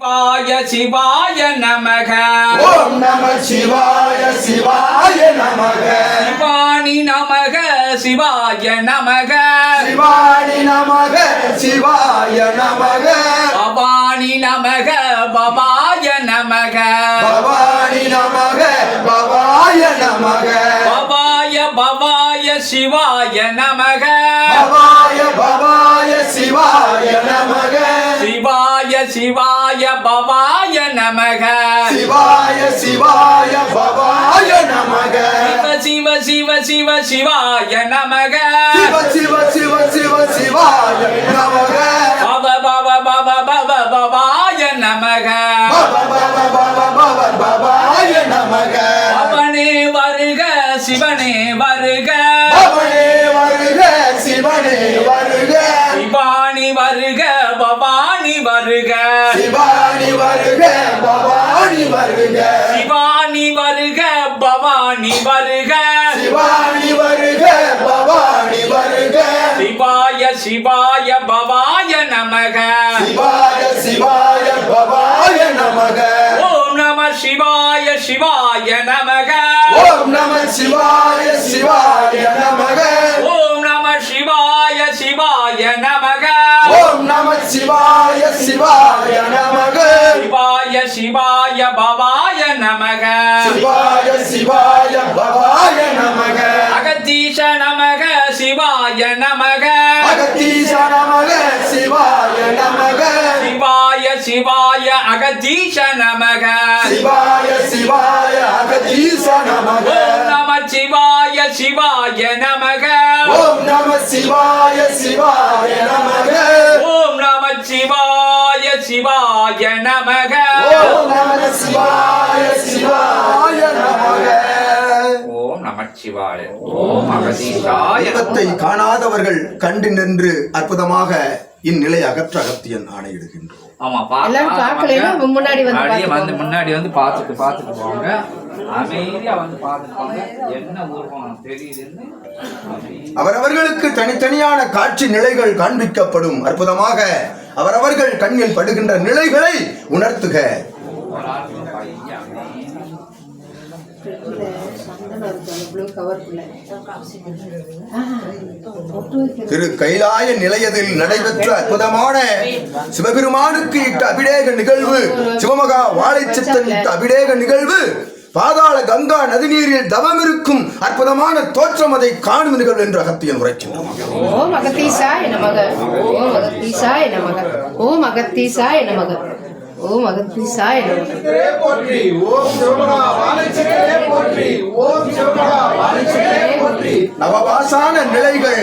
சிவாய சிவாய நமக. ஓம் நம சிவாய சிவாய நமக. சிவாணி நமக சிவாய நமக. சிவாணி நமக சிவாய நமக. பவானி நமக பவாய நமக. பவானி நமக பவாய நமக. பவாய பவாய சிவாய நமக. பவாய பவாய சிவாய நமக. சிவாய சிவாய பவாய நமக. சிவாய சிவாய பவாய நமக. சிவ சிவ சிவ சிவ சிவாய நமக. சிவ சிவ சிவ சிவ சிவாய நமக. பவ பவ பவ பவ பவாய நமக. பவ பவ பவ பவ பவாய நமக. அவனே வருக சிவனே வருக. அவனே வருக சிவனே வருக. சிவானி வருக வருக. சிவானி வருக பவானி வருக. சிவானி வருக பவானி வருக. சிவானி வருக பவானி வருக. சிவாய சிவாய பவாய நமக. சிவாய சிவாய பவாய நமக. ஓம் நம சிவாய சிவாய நமக. ஓம் நம சிவாய சிவாய நமக. சிவாய சிவாய நமக. ஓம் நம சிவாய சிவாய நமக. சிவாய சிவாய பவாய நமக. சிவாய சிவாய பவாய நமக. அகத்தீஷ நமக சிவாய நமக. அகத்தீச நமக சிவாய நமக. சிவாய சிவாய அகத்தீஷ நமக. சிவாய சிவாய அகத்தீச நமக. நம சிவாய சிவாய நமக. நம சிவாய சிவாய நமக. ஓம் நம சிவாய சிவாய நமக. ஓம் நம சிவாய சிவாய ஓம் நம சிவாய ஓம் அகதீஷாய தெய்வத்தை காணாதவர்கள் கண்டு நின்று அற்புதமாக இந்நிலை அகற்ற அகத்தியன் ஆணையிடுகின்றோம். ஆமா பா- எல்லாரும் பார்க்கலைன்னா வாங்க. முன்னாடி வந்து அப்படியே வந்து பார்த்துக்கோங்க. முன்னாடி வந்து பார்த்துட்டு பார்த்துட்டு போங்க. அமைதியா வந்து பார்த்துட்டு போங்க என்ன உருவம் தெரியுதுன்னு? அமைதியா அவரவர்களுக்கு தனித்தனியான காட்சி நிலைகள் காண்பிக்கப்படும். அற்புதமாக அவரவர்கள் கண்ணில் படுகின்ற நிலைகளை உணர்த்துக. திரு கைலாய நிலையத்தில் நடைபெற்ற அற்புதமான சிவபெருமானுக்கு இட்ட அபிடேக நிகழ்வு சிவமகா வாழைச்சித்தன் இட்ட அபிடேக நிகழ்வு பாதாள கங்கா நதிநீரில் தவம் இருக்கும் அற்புதமான தோற்றம் அதை காணும் நிகழ்வு என்று அகத்தியன் உரைக்கின்றான். ஓம் அகத்தீசாய நமக ஓம் அகத்தீசாய நமக ஓம் அகத்தீசாய நமக ஓம் அகத்தீசாய நமக போற்றி ஓம் சிவமகா வாழைச்சித்தனே போற்றி ஓம் சிவமகா வாழைச்சித்தனே போற்றி. நவபாசான நிலைகள்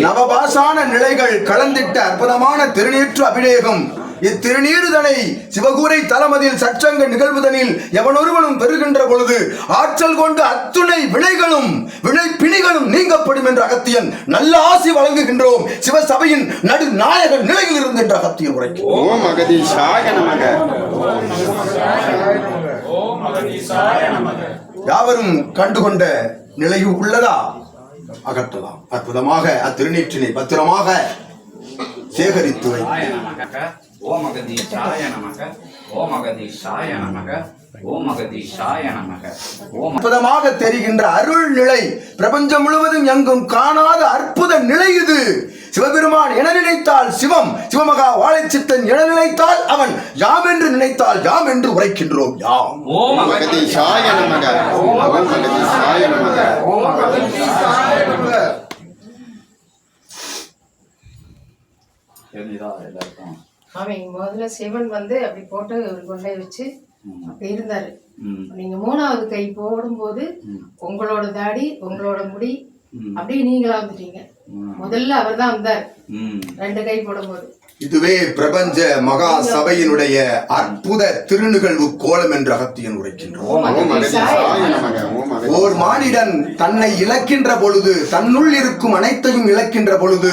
நவபாசான நிலைகள் கலந்திட்ட அற்புதமான திருநீற்று அபிஷேகம் இத்திருநீறுதனை சிவகூரை தலமதில் சச்சங்க நிகழ்வுதனில் எவனொருவனும் பெறுகின்ற பொழுது ஆற்றல் கொண்டு அத்துணை வினைகளும் வினை பிணிகளும் நீங்கப்படும் என்ற அகத்தியன் நல்ல ஆசி வழங்குகின்றோம். சிவசபையின் நடு நாயக நிலையில் இருந்து என்ற அகத்தியன் உரைக்கும் ஓம் அகதீஷாய நமக. யாவரும் கண்டுகொண்ட நிலையும் உள்ளதா? அகற்றலாம். அற்புதமாக அத்திருநீற்றினை பத்திரமாக சேகரித்து ஓம் அகதீஷாய நமக ஓம் அகதீஷாய நமக ஓம் அகதீஷாய நமக. ஓம் அற்புதமாக தெரிகின்ற அருள் நிலை பிரபஞ்சம் முழுவதும் எங்கும் காணாத அற்புத நிலை இது. சிவபெருமான் என நினைத்தால் சிவம் சிவமகா வாழைச்சித்தன் என நினைத்தால் அவன் யாம் என்று நினைத்தால் யாம் என்று உரைக்கின்றோம் யாம். ஓம் அகதீஷாய நமக ஓம் அகதீஷாய நமக. ஓம் அகதீஷாய நமக. தெரியுதா எல்லாருக்கும் இங்க முதல்ல சிவன் வந்து அப்படி போட்டு ஒரு கொண்டை வச்சு. அப்படி இருந்தாரு. நீங்க மூணாவது கை போடும்போது. உங்களோட தாடி உங்களோட முடி. அப்படியே நீங்களா வந்துட்டீங்க. முதல்ல அவர் தான் வந்தார். ரெண்டு கை போடும்போது இதுவே பிரபஞ்ச மகா சபையினுடைய அற்புத திருநிகழ்வு கோலம் என்று அகத்தியன் உரைக்கின்றோம். ஓர் மானிடன் தன்னை இழக்கின்ற பொழுது தன்னுள் இருக்கும் அனைத்தையும் இழக்கின்ற பொழுது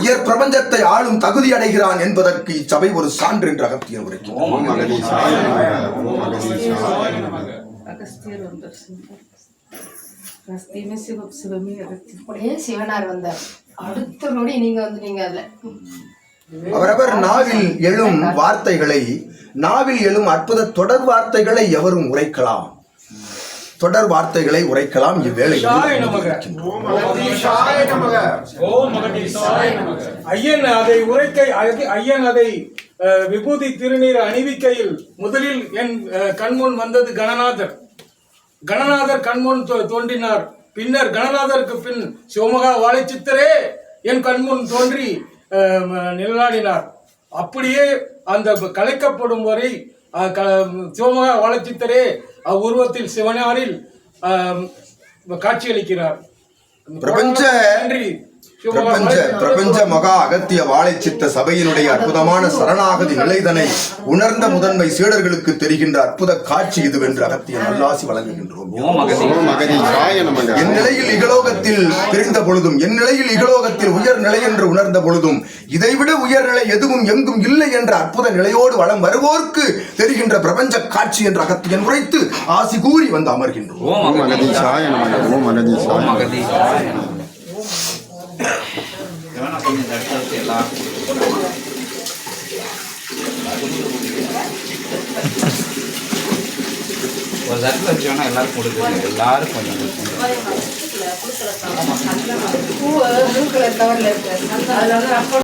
உயர் பிரபஞ்சத்தை ஆளும் தகுதி அடைகிறான் என்பதற்கு இச்சபை ஒரு சான்று என்று அகத்தியன் உரைக்கின்றான். அடுத்த நொடி நீங்க வந்துட்டீங்க அதுல. அவரவர் நாவில் எழும் வார்த்தைகளை நாவில் எழும் அற்புத தொடர் வார்த்தைகளை எவரும் உரைக்கலாம். தொடர் வார்த்தைகளை உரைக்கலாம். ஐயன் அதை உரைக்க ஐயன் அதை விபூதி திருநீர் அணிவிக்கையில் முதலில் என் அஹ், கண்முன் வந்தது கணநாதர். கணநாதர் கண்முன் தோன்றினார். பின்னர் கணநாதருக்கு பின் சிவமகா வாழைச்சித்தரே என் கண்முன் தோன்றி நிழலாடினார் அப்படியே அந்த கலைக்கப்படும் வரை சிவமகா வாழைச்சித்தரே அவ்வுருவத்தில் சிவனாரில் காட்சியளிக்கிறார். பிரபஞ்ச- நன்றி. சிவமகா பிரபஞ்ச பிரபஞ்ச மகா அகத்திய வாழைச்சித்த சபையினுடைய அற்புதமான சரணாகதி நிலைதனை உணர்ந்த முதன்மை சீடர்களுக்கு தெரிகின்ற அற்புத காட்சி இதுவென்று அகத்திய நல்லாசி வழங்குகின்றோம். என் நிலையில் இகலோகத்தில் தெரிந்த பொழுதும் என் நிலையில் இகலோகத்தில் உயர் நிலை என்று உணர்ந்த பொழுதும் இதைவிட உயர்நிலை எதுவும் எங்கும் இல்லை என்ற அற்புத நிலையோடு வளம் வருவோர்க்கு தெரிகின்ற பிரபஞ்ச காட்சி என்ற அகத்தியன் உரைத்து ஆசி கூறி வந்து அமர்கின்றோம். ஓம் அகதீஷாய ஓம் நமக. அகதி இவனா கொஞ்சம் இந்த இடத்துல வச்சு பூ ப்ளூ கலர் கவர்ல இருக்கு. அதுல வந்து அப்போ